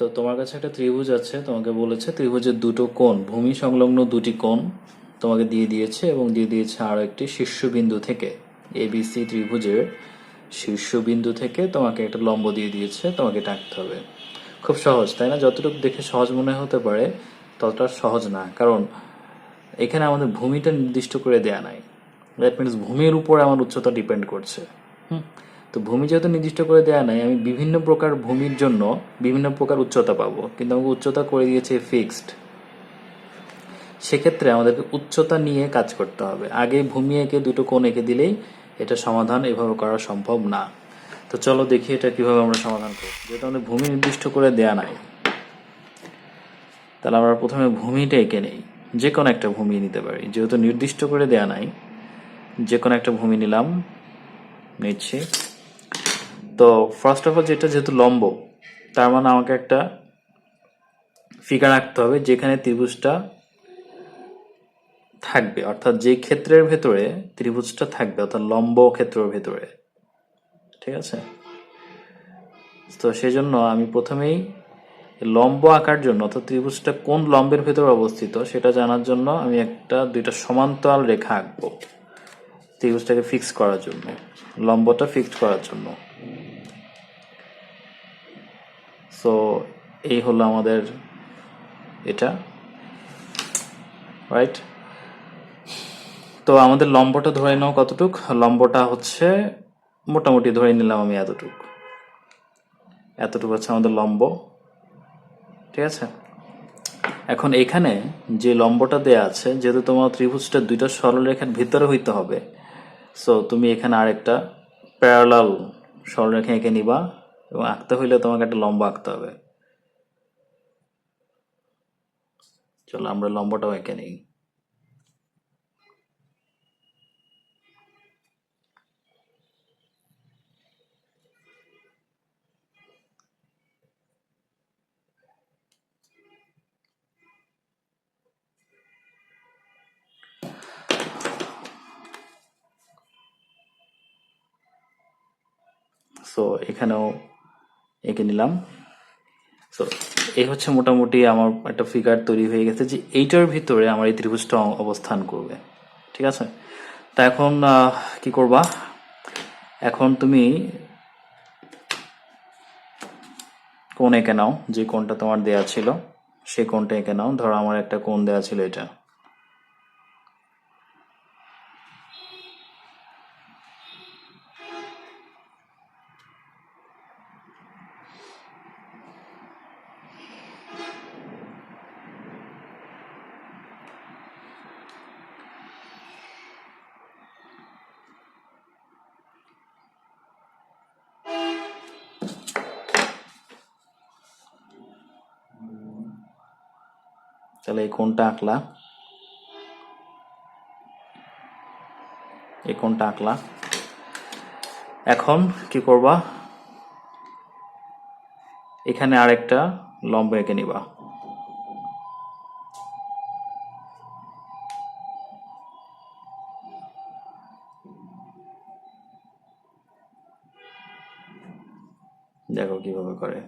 তো তোমার কাছে একটা ত্রিভুজ আছে, তোমাকে বলেছে ত্রিভুজের দুটো কোণ, ভূমি সংলগ্ন দুটি কোণ তোমাকে দিয়ে দিয়েছে এবং দিয়ে দিয়েছে আরও একটি শীর্ষবিন্দু থেকে। এবিসি ত্রিভুজের শীর্ষবিন্দু থেকে তোমাকে একটা লম্ব দিয়ে দিয়েছে, তোমাকে টাকতে হবে। খুব সহজ, তাই না? যতটুকু দেখে সহজ মনে হতে পারে, ততটা সহজ না। কারণ এখানে আমাদের ভূমিটা নির্দিষ্ট করে দেয়া নাই। দ্যাট মিনস ভূমির উপরে আমার উচ্চতা ডিপেন্ড করছে। হুম? তো ভূমি যেহেতু নির্দিষ্ট করে দেওয়া নাই, আমি বিভিন্ন প্রকার ভূমির জন্য বিভিন্ন প্রকার উচ্চতা পাবো। কিন্তু আমাকে উচ্চতা করে দিয়েছে ফিক্সড সেক্ষেত্রে আমাদেরকে উচ্চতা নিয়ে কাজ করতে হবে। আগে ভূমি এঁকে, দুটো কোণ এঁকে দিলেই এটা সমাধান এভাবে করা সম্ভব না। তো চলো দেখি এটা কীভাবে আমরা সমাধান করব যেহেতু আমাদের ভূমি নির্দিষ্ট করে দেয়া নাই, তাহলে আমরা প্রথমে ভূমিটা এঁকে নেই। যে কোনো একটা ভূমি নিতে পারি। যেহেতু নির্দিষ্ট করে দেয়া নাই, যে কোনো একটা ভূমি নিলাম, নিচ্ছি। তো ফার্স্ট অফ অল যেটা যেহেতু লম্ব, তার মানে আমাকে একটা ফিগার আঁকতে হবে যেখানে ত্রিভুজটা থাকবে। অর্থাৎ যে ক্ষেত্রের ভেতরে ত্রিভুজটা থাকবে, অর্থাৎ লম্ব ক্ষেত্রের ভেতরে। ঠিক আছে? তো সেই জন্য আমি প্রথমেই লম্ব আঁকার জন্য, অর্থাৎ ত্রিভুজটা কোন লম্বের ভেতরে অবস্থিত সেটা জানার জন্য আমি একটা, দুইটা সমান্তরাল রেখা আঁকবো ত্রিভুজটাকে ফিক্স করার জন্য, লম্বটা ফিক্সড করার জন্য। সো এই হলো আমাদের এটা রাইট তো আমাদের লম্বটা ধরে নাও কতটুক? লম্বটা হচ্ছে মোটামুটি ধরে নিলাম আমি এতটুক। এতটুকু হচ্ছে আমাদের লম্ব, ঠিক আছে? এখন এখানে যে লম্বটা দেয়া আছে, যেহেতু তোমার ত্রিভুজটা দুইটা সরলরেখার ভিতরে হইতে হবে সো তুমি এখানে আরেকটা প্যারালাল সরলরেখা এঁকে নিবা। এবং আঁকতে হইলে তোমাকে একটা লম্বা আঁকতে হবে। চলো আমরা লম্বাটাও এঁকে নিই। সো এখানেও এঁকে নিলাম। সো এই হচ্ছে মোটামুটি আমার একটা ফিগার তৈরি হয়ে গেছে যে এইটার ভিতরে আমার এই ত্রিভুজটা অবস্থান করবে। ঠিক আছে? তা এখন কি করবা? এখন তুমি কোণ এঁকে নাও, যে কোণটা তোমার দেয়া ছিল সেই কোণটা এঁকে নাও। ধরো আমার একটা কোণ দেয়া ছিল এটা। তাহলে এই কোনটা আঁকলা। এই কোনটা আঁকলা। এখন কি করবা? এখানে আরেকটা লম্ব এঁকে নিবা। দেখো কীভাবে করে।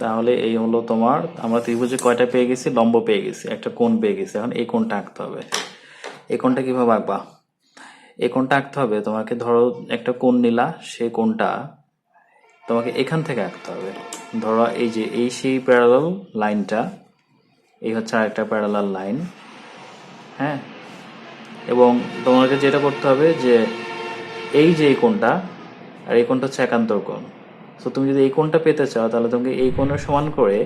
তাহলে এই হলো তোমার, আমরা ত্রিভুজে কয়টা পেয়ে গেছি? লম্ব পেয়ে গেছি, একটা কোণ পেয়ে গেছি। এখন এই কোণটা আঁকতে হবে। এই কোণটা কীভাবে আঁকবা? এই কোণটা আঁকতে হবে, তোমাকে ধরো একটা কোণ নিলা, সেই কোণটা তোমাকে এখান থেকে আঁকতে হবে। ধরো এই যে, এই সেই প্যারালাল লাইনটা এই হচ্ছে আরেকটা প্যারালাল লাইন হ্যাঁ? এবং তোমাকে যেটা করতে হবে যে, এই যে এই কোণটা, আর এই কোণটা হচ্ছে একান্তর কোণ। তো তুমি যদি এই কোণটা পেতে চাও, তাহলে তোমাকে এই কোণের সমান করে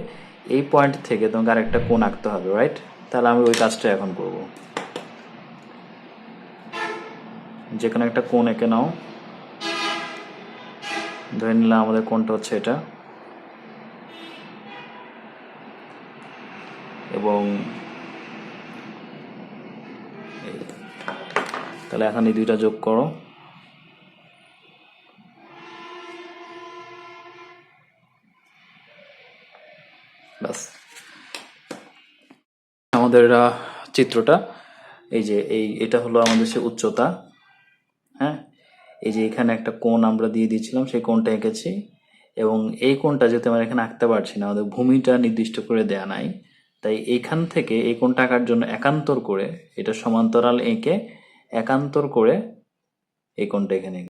এই পয়েন্ট থেকে তোমাকে আরেকটা কোণ আঁকতে হবে রাইট তাহলে আমি ওই কাজটা এখন করব। যে কোনো একটা কোণ এঁকে নাও। ধরে নিলাম আমাদের কোণটা হচ্ছে এটা। এবং তাহলে এখন এই দুইটা যোগ করো। ব্যাস। আমাদের চিত্রটা, এই যে, এই, এটা হলো আমাদের সে উচ্চতা হ্যাঁ? এই যে, এখানে একটা কোণ আমরা দিয়ে দিয়েছিলাম, সেই কোণটা এঁকেছি এবং এই কোণটা যেহেতু আমরা এখানে আঁকতে পারছি না, আমাদের ভূমিটা নির্দিষ্ট করে দেয়া নাই, তাই এইখান থেকে এই কোণটা আঁকার জন্য একান্তর করে, এটা সমান্তরাল এঁকে একান্তর করে এই কোণটা এখানে